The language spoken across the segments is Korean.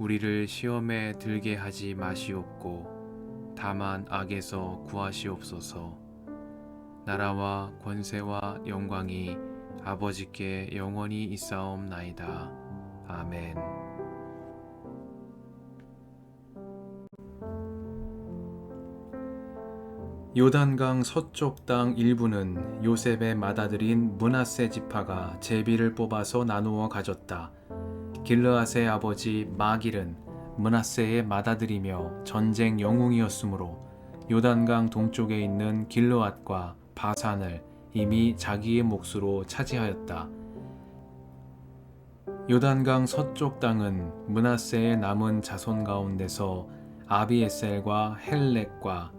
우리를 시험에 들게 하지 마시옵고 다만 악에서 구하시옵소서. 나라와 권세와 영광이 아버지께 영원히 있사옵나이다. 아멘. 요단강 서쪽 땅 일부는 요셉의 맏아들인 문하세 지파가 제비를 뽑아서 나누어 가졌다. 길르앗의 아버지 마길은 문하세의 맏아들이며 전쟁 영웅이었으므로 요단강 동쪽에 있는 길르앗과 바산을 이미 자기의 몫으로 차지하였다. 요단강 서쪽 땅은 문하세의 남은 자손 가운데서 아비에셀과 헬렉과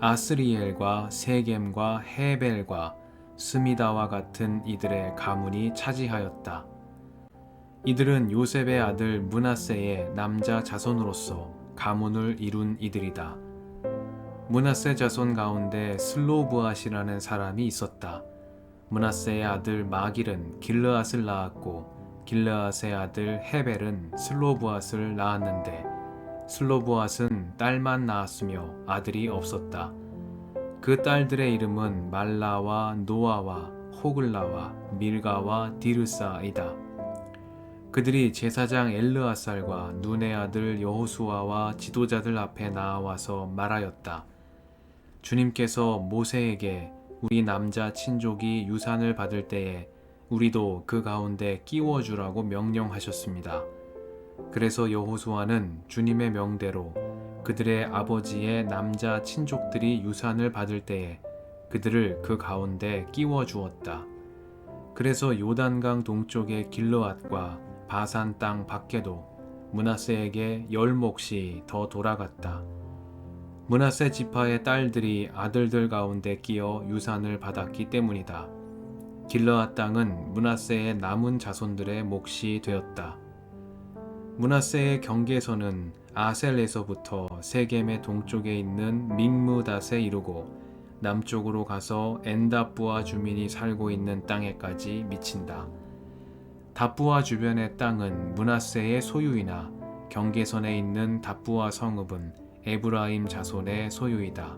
아스리엘과 세겜과 헤벨과 스미다와 같은 이들의 가문이 차지하였다. 이들은 요셉의 아들 문하세의 남자 자손으로서 가문을 이룬 이들이다. 문하세 자손 가운데 슬로브앗이라는 사람이 있었다. 문하세의 아들 마길은 길르앗을 낳았고 길르앗의 아들 헤벨은 슬로브앗을 낳았는데 슬로브앗은 딸만 낳았으며 아들이 없었다. 그 딸들의 이름은 말라와 노아와 호글라와 밀가와 디르사이다. 그들이 제사장 엘르아살과 눈의 아들 여호수아와 지도자들 앞에 나와서 말하였다. 주님께서 모세에게 우리 남자 친족이 유산을 받을 때에 우리도 그 가운데 끼워 주라고 명령하셨습니다. 그래서 여호수아는 주님의 명대로 그들의 아버지의 남자 친족들이 유산을 받을 때에 그들을 그 가운데 끼워 주었다. 그래서 요단강 동쪽의 길르앗과 바산 땅 밖에도 문하세에게 열 몫이 더 돌아갔다. 문하세 지파의 딸들이 아들들 가운데 끼어 유산을 받았기 때문이다. 길르앗 땅은 문하세의 남은 자손들의 몫이 되었다. 문하세의 경계선은 아셀에서부터 세겜의 동쪽에 있는 믹무닷에 이르고 남쪽으로 가서 엔다부아 주민이 살고 있는 땅에까지 미친다. 다부아 주변의 땅은 문하세의 소유이나 경계선에 있는 다부아 성읍은 에브라임 자손의 소유이다.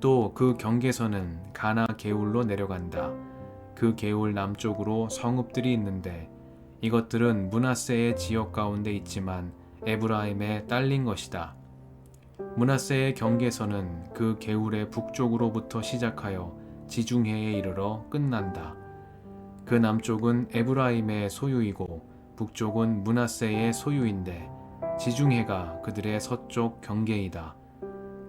또 그 경계선은 가나 게울로 내려간다. 그 게울 남쪽으로 성읍들이 있는데 이것들은 문하세의 지역 가운데 있지만 에브라임에 딸린 것이다. 문하세의 경계선은 그 개울의 북쪽으로부터 시작하여 지중해에 이르러 끝난다. 그 남쪽은 에브라임의 소유이고 북쪽은 문하세의 소유인데 지중해가 그들의 서쪽 경계이다.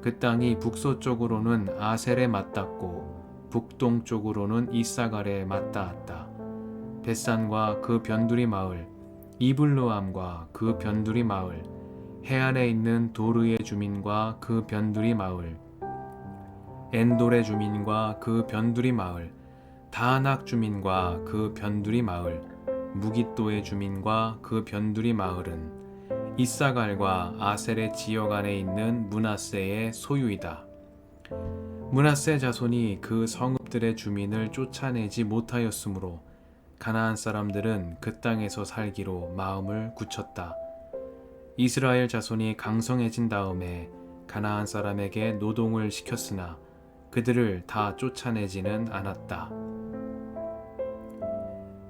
그 땅이 북서쪽으로는 아셀에 맞닿고 북동쪽으로는 이사갈에 맞닿았다. 벳산과 그 변두리 마을, 이블루암과 그 변두리 마을, 해안에 있는 도르의 주민과 그 변두리 마을, 엔돌의 주민과 그 변두리 마을, 다낙 주민과 그 변두리 마을, 무기또의 주민과 그 변두리 마을은 이사갈과 아셀의 지역 안에 있는 문하세의 소유이다. 문하세 자손이 그 성읍들의 주민을 쫓아내지 못하였으므로 가나안 사람들은 그 땅에서 살기로 마음을 굳혔다. 이스라엘 자손이 강성해진 다음에 가나안 사람에게 노동을 시켰으나 그들을 다 쫓아내지는 않았다.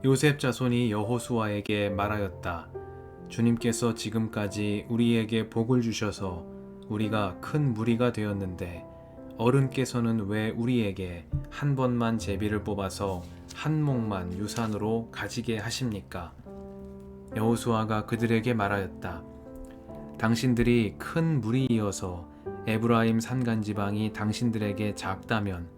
요셉 자손이 여호수아에게 말하였다. 주님께서 지금까지 우리에게 복을 주셔서 우리가 큰 무리가 되었는데 어른께서는 왜 우리에게 한 번만 제비를 뽑아서 한 몫만 유산으로 가지게 하십니까? 여호수아가 그들에게 말하였다. 당신들이 큰 무리이어서 에브라임 산간 지방이 당신들에게 작다면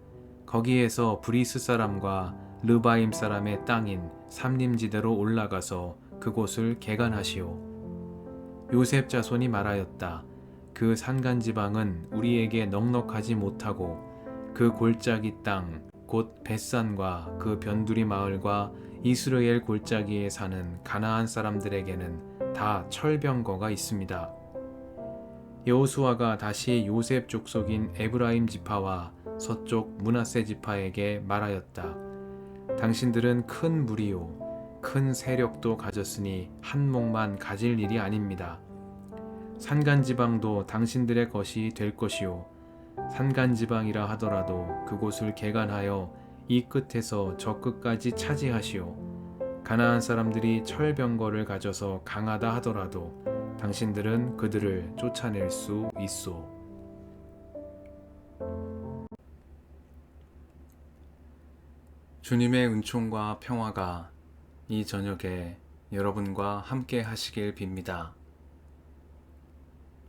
거기에서 브리스 사람과 르바임 사람의 땅인 삼림지대로 올라가서 그곳을 개간하시오. 요셉 자손이 말하였다. 그 산간 지방은 우리에게 넉넉하지 못하고 그 골짜기 땅 곧 벳산과 그 변두리 마을과 이스라엘 골짜기에 사는 가나안 사람들에게는 다 철병거가 있습니다. 여호수아가 다시 요셉 족속인 에브라임 지파와 서쪽 문하세 지파에게 말하였다. 당신들은 큰 무리요 큰 세력도 가졌으니 한 몫만 가질 일이 아닙니다. 산간 지방도 당신들의 것이 될 것이요 산간 지방이라 하더라도 그곳을 개간하여 이 끝에서 저 끝까지 차지하시오. 가나안 사람들이 철병거를 가져서 강하다 하더라도 당신들은 그들을 쫓아낼 수 있소. 주님의 은총과 평화가 이 저녁에 여러분과 함께 하시길 빕니다.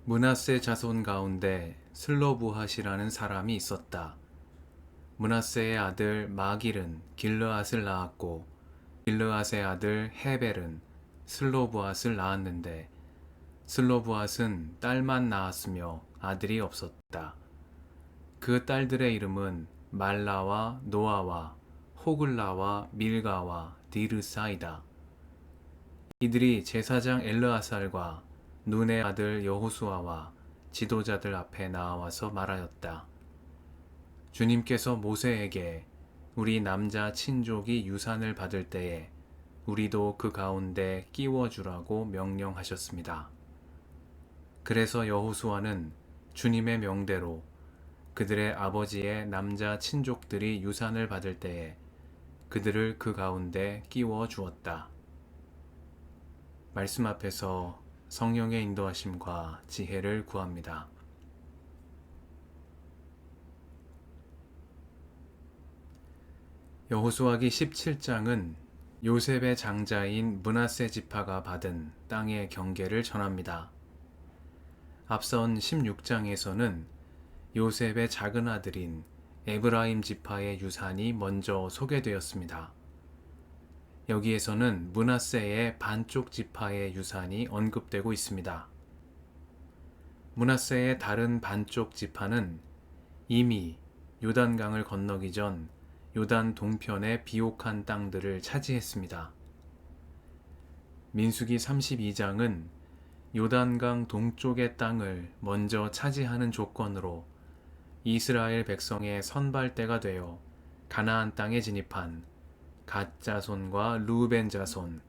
문하세 자손 가운데 슬로부핫이라는 사람이 있었다. 문하세의 아들 마길은 길르앗을 낳았고 길르앗의 아들 헤벨은 슬로부핫을 낳았는데 슬로부핫은 딸만 낳았으며 아들이 없었다. 그 딸들의 이름은 말라와 노아와 호글라와 밀가와 디르사이다. 이들이 제사장 엘르아살과 눈의 아들 여호수아와 지도자들 앞에 나와서 말하였다. 주님께서 모세에게 우리 남자 친족이 유산을 받을 때에 우리도 그 가운데 끼워 주라고 명령하셨습니다. 그래서 여호수아는 주님의 명대로 그들의 아버지의 남자 친족들이 유산을 받을 때에 그들을 그 가운데 끼워 주었다. 말씀 앞에서 성령의 인도하심과 지혜를 구합니다. 여호수아기 17장은 요셉의 장자인 문하세 지파가 받은 땅의 경계를 전합니다. 앞선 16장에서는 요셉의 작은 아들인 에브라임 지파의 유산이 먼저 소개되었습니다. 여기에서는 문하세의 반쪽 지파의 유산이 언급되고 있습니다. 문하세의 다른 반쪽 지파는 이미 요단강을 건너기 전 요단 동편의 비옥한 땅들을 차지했습니다. 민수기 32장은 요단강 동쪽의 땅을 먼저 차지하는 조건으로 이스라엘 백성의 선발대가 되어 가나안 땅에 진입한 갓 자손과 루벤 자손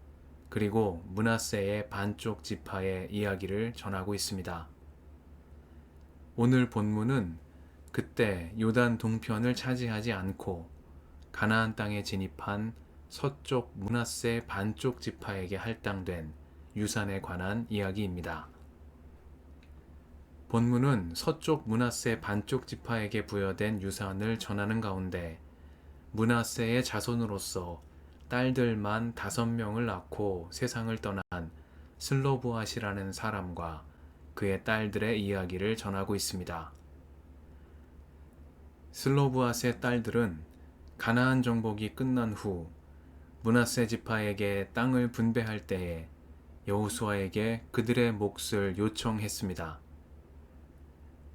그리고 문하세의 반쪽 지파의 이야기를 전하고 있습니다. 오늘 본문은 그때 요단 동편을 차지하지 않고 가나안 땅에 진입한 서쪽 문하세 반쪽 지파에게 할당된 유산에 관한 이야기입니다. 본문은 서쪽 문하세 반쪽 지파에게 부여된 유산을 전하는 가운데 문하세의 자손으로서 딸들만 다섯 명을 낳고 세상을 떠난 슬로브앗이라는 사람과 그의 딸들의 이야기를 전하고 있습니다. 슬로브앗의 딸들은 가나안 정복이 끝난 후 문하세 지파에게 땅을 분배할 때에 여호수아에게 그들의 몫을 요청했습니다.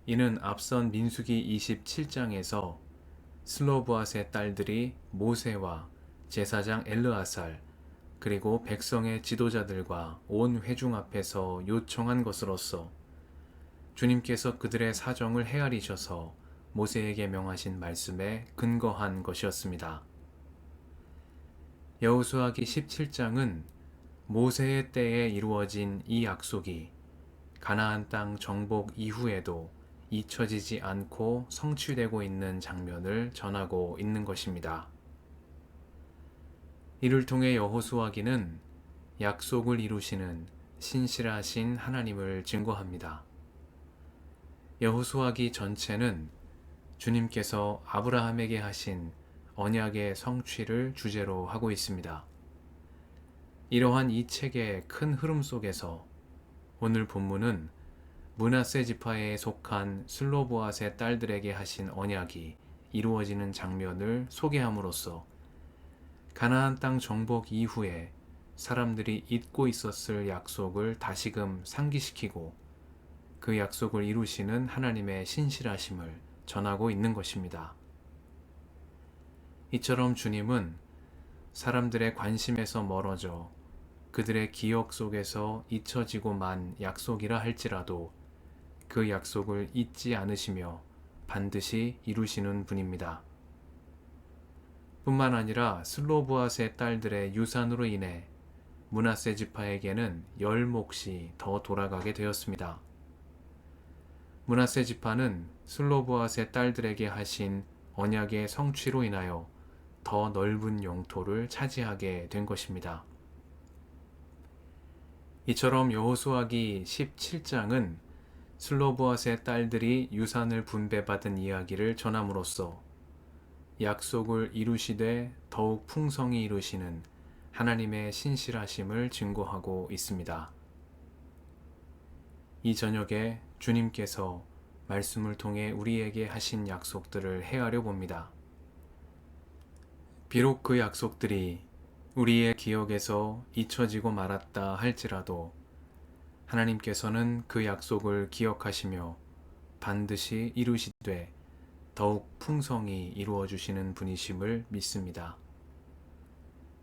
이는 앞선 민수기 27장에서 슬로브앗의 딸들이 모세와 제사장 엘르아살 그리고 백성의 지도자들과 온 회중 앞에서 요청한 것으로서 주님께서 그들의 사정을 헤아리셔서 모세에게 명하신 말씀에 근거한 것이었습니다. 여호수아기 17장은 모세의 때에 이루어진 이 약속이 가나안 땅 정복 이후에도 잊혀지지 않고 성취되고 있는 장면을 전하고 있는 것입니다. 이를 통해 여호수아기는 약속을 이루시는 신실하신 하나님을 증거합니다. 여호수아기 전체는 주님께서 아브라함에게 하신 언약의 성취를 주제로 하고 있습니다. 이러한 이 책의 큰 흐름 속에서 오늘 본문은 문하세 지파에 속한 슬로보앗의 딸들에게 하신 언약이 이루어지는 장면을 소개함으로써 가나안 땅 정복 이후에 사람들이 잊고 있었을 약속을 다시금 상기시키고 그 약속을 이루시는 하나님의 신실하심을 전하고 있는 것입니다. 이처럼 주님은 사람들의 관심에서 멀어져 그들의 기억 속에서 잊혀지고 만 약속이라 할지라도 그 약속을 잊지 않으시며 반드시 이루시는 분입니다. 뿐만 아니라 슬로보아스의 딸들의 유산으로 인해 문하세 지파에게는 열 몫이 더 돌아가게 되었습니다. 문하세 지파는 슬로보아스의 딸들에게 하신 언약의 성취로 인하여 더 넓은 영토를 차지하게 된 것입니다. 이처럼 여호수아기 17장은 슬로보아스의 딸들이 유산을 분배받은 이야기를 전함으로써 약속을 이루시되 더욱 풍성히 이루시는 하나님의 신실하심을 증거하고 있습니다. 이 저녁에 주님께서 말씀을 통해 우리에게 하신 약속들을 헤아려 봅니다. 비록 그 약속들이 우리의 기억에서 잊혀지고 말았다 할지라도 하나님께서는 그 약속을 기억하시며 반드시 이루시되 더욱 풍성히 이루어 주시는 분이심을 믿습니다.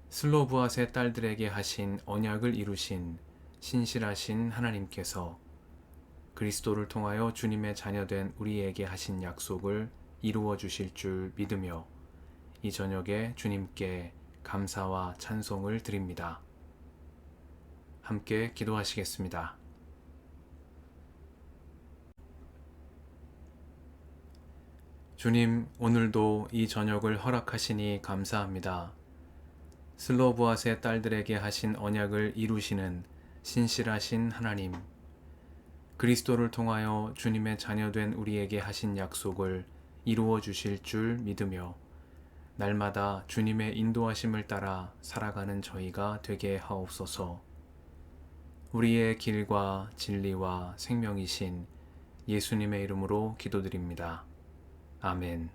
슬로브앗의 딸들에게 하신 언약을 이루신 신실하신 하나님께서 그리스도를 통하여 주님의 자녀된 우리에게 하신 약속을 이루어 주실 줄 믿으며 이 저녁에 주님께 감사와 찬송을 드립니다. 함께 기도하시겠습니다. 주님, 오늘도 이 저녁을 허락하시니 감사합니다. 슬로브앗의 딸들에게 하신 언약을 이루시는 신실하신 하나님, 그리스도를 통하여 주님의 자녀된 우리에게 하신 약속을 이루어 주실 줄 믿으며 날마다 주님의 인도하심을 따라 살아가는 저희가 되게 하옵소서. 우리의 길과 진리와 생명이신 예수님의 이름으로 기도드립니다. 아멘.